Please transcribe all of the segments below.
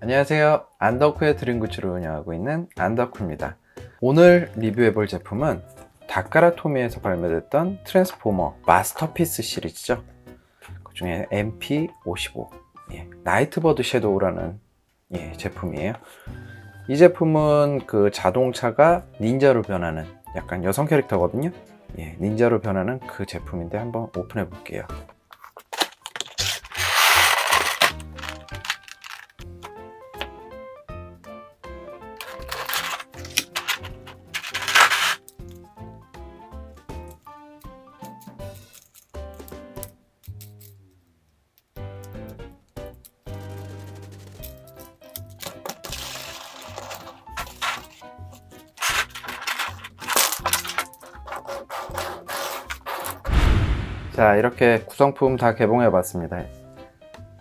안녕하세요. 안더쿠의 드림굿즈를 운영하고 있는 안더쿠입니다. 오늘 리뷰해볼 제품은 다카라토미에서 발매됐던 트랜스포머 마스터피스 시리즈죠. 그 중에 MP55 예, 나이트버드 섀도우라는 예, 제품이에요. 이 제품은 그 자동차가 닌자로 변하는 약간 여성 캐릭터거든요. 예, 닌자로 변하는 그 제품인데 한번 오픈해 볼게요. 자, 이렇게 구성품 다 개봉해 봤습니다.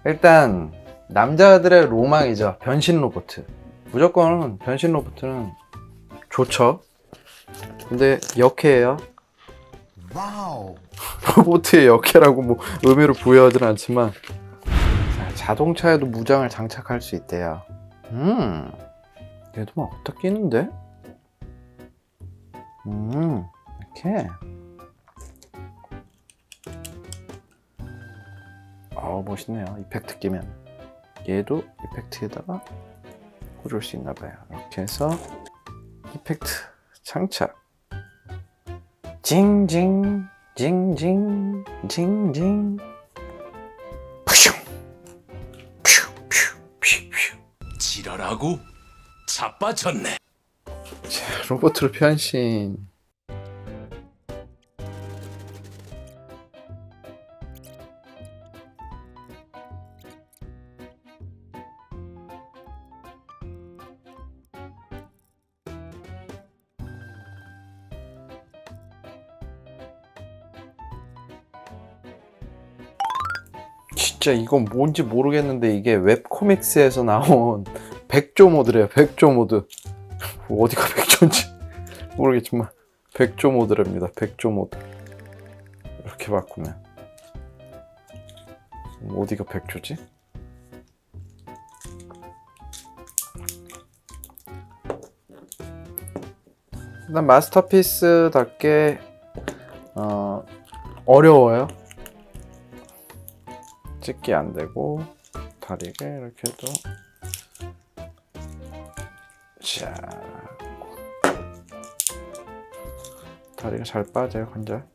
일단 남자들의 로망이죠. 변신 로봇. 무조건 변신 로봇은 좋죠. 근데 역해예요. 와우. 로봇의 역해라고 뭐 의미를 부여하진 않지만 자, 자동차에도 무장을 장착할 수 있대요. 음, 얘도 막 어디다 끼는데? 음, 이렇게. 어 멋있네요. 이펙트 끼면 얘도 이펙트에다가 꽂을 수 있나 봐요. 이렇게 해서 이펙트 장착. 징징 징징 징징 푸슝 퓨퓨퓨퓨 지랄하고 자빠졌네. 자 로봇으로 변신 진짜 이건 뭔지 모르겠는데 이게 웹코믹스에서 나온 백조 모드래요 백조 모드. 어디가 백조인지 모르겠지만 백조 모드랍니다 백조 모드. 이렇게 바꾸면. 어디가 백조지? 일단 마스터피스답게 어, 어려워요 찍기 안 되고 다리가 이렇게 해도 자 다리가 잘 빠져요 관절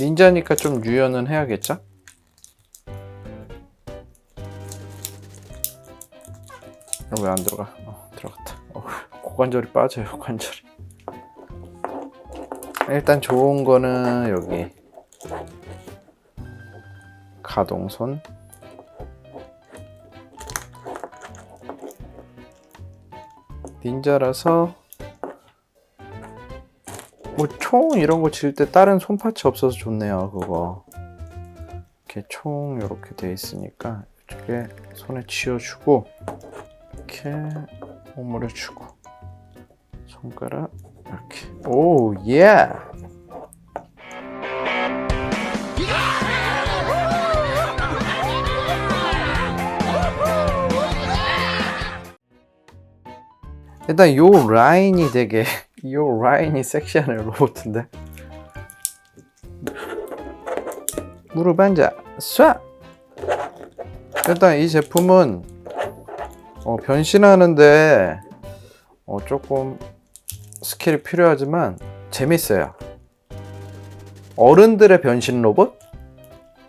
닌자니까 좀 유연은 해야겠죠? 왜 안 들어가? 어, 들어갔다. 어, 고관절이 빠져요, 관절이. 일단 좋은 거는 여기. 가동손. 닌자라서. 뭐 총 이런 거 질 때 다른 손파츠 없어서 좋네요 그거. 이렇게 총 이렇게 돼 있으니까 이렇게 손에 쥐어주고 이렇게 오므려주고 손가락 이렇게. 오 예. 일단 요 라인이 되게 요 라인이 섹시하네 로봇인데. 무릎 앉아 쏴! 일단 이 제품은 어, 변신하는데 어, 조금 스킬이 필요하지만 재밌어요. 어른들의 변신 로봇?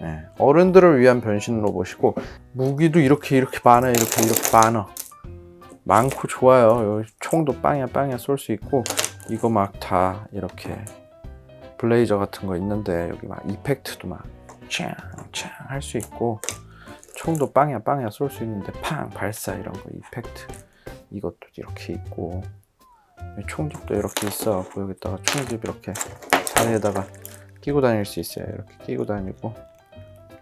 네, 어른들을 위한 변신 로봇이고 무기도 이렇게 이렇게 많아 이렇게 이렇게 많아. 많고 좋아요. 여기 총도 빵야 빵야 쏠 수 있고 이거 막 다 이렇게 블레이저 같은 거 있는데 여기 막 이펙트도 막창창 할수 있고 총도 빵야 빵야 쏠 수 있는데 팡 발사 이런 거 이펙트. 이것도 이렇게 있고 총집도 이렇게 있어 갖고 여기다가 총집 이렇게 다리에다가 끼고 다닐 수 있어요. 이렇게 끼고 다니고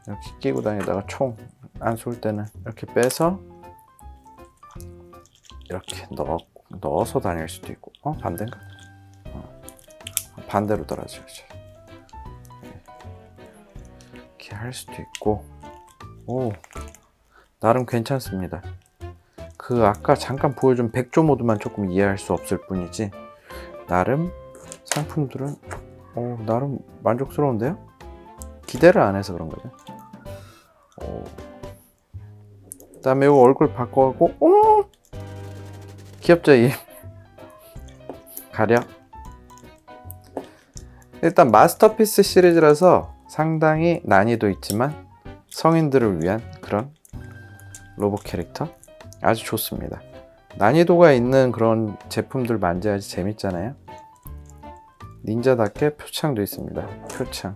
이렇게 끼고 다니다가 총 안 쏠 때는 이렇게 빼서 이렇게 넣어, 넣어서 다닐 수도 있고 어 반대인가? 어, 반대로 떨어져야지 이렇게 할 수도 있고 오, 나름 괜찮습니다. 그 아까 잠깐 보여준 백조 모드만 조금 이해할 수 없을 뿐이지 나름 상품들은 오, 나름 만족스러운데요? 기대를 안 해서 그런 거죠. 오. 그다음에 이거 얼굴 바꿔갖고 오 귀엽죠 이 가려. 일단 마스터피스 시리즈라서 상당히 난이도 있지만 성인들을 위한 그런 로봇 캐릭터 아주 좋습니다. 난이도가 있는 그런 제품들 만져야지 재밌잖아요. 닌자답게 표창도 있습니다. 표창.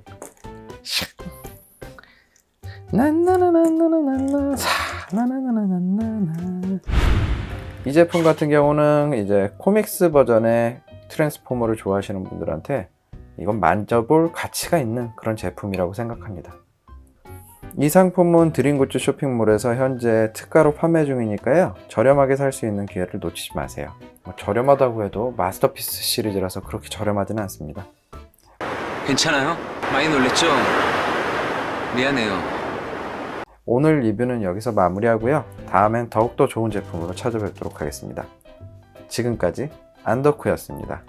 이 제품 같은 경우는 이제 코믹스 버전의 트랜스포머를 좋아하시는 분들한테 이건 만져볼 가치가 있는 그런 제품이라고 생각합니다. 이 상품은 드림굿즈 쇼핑몰에서 현재 특가로 판매 중이니까요. 저렴하게 살 수 있는 기회를 놓치지 마세요. 뭐 저렴하다고 해도 마스터피스 시리즈라서 그렇게 저렴하지는 않습니다. 괜찮아요? 많이 놀랬죠? 미안해요. 오늘 리뷰는 여기서 마무리하고요. 다음엔 더욱더 좋은 제품으로 찾아뵙도록 하겠습니다. 지금까지 안덕후였습니다.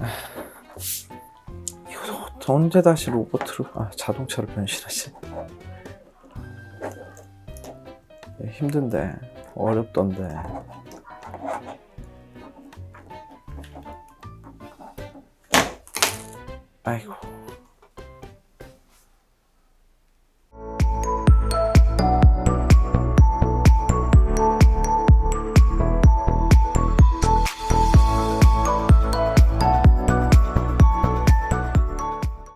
아, 이거 언제 다시 로봇으로 아 자동차로 변신하지? 힘든데 어렵던데. 아이고.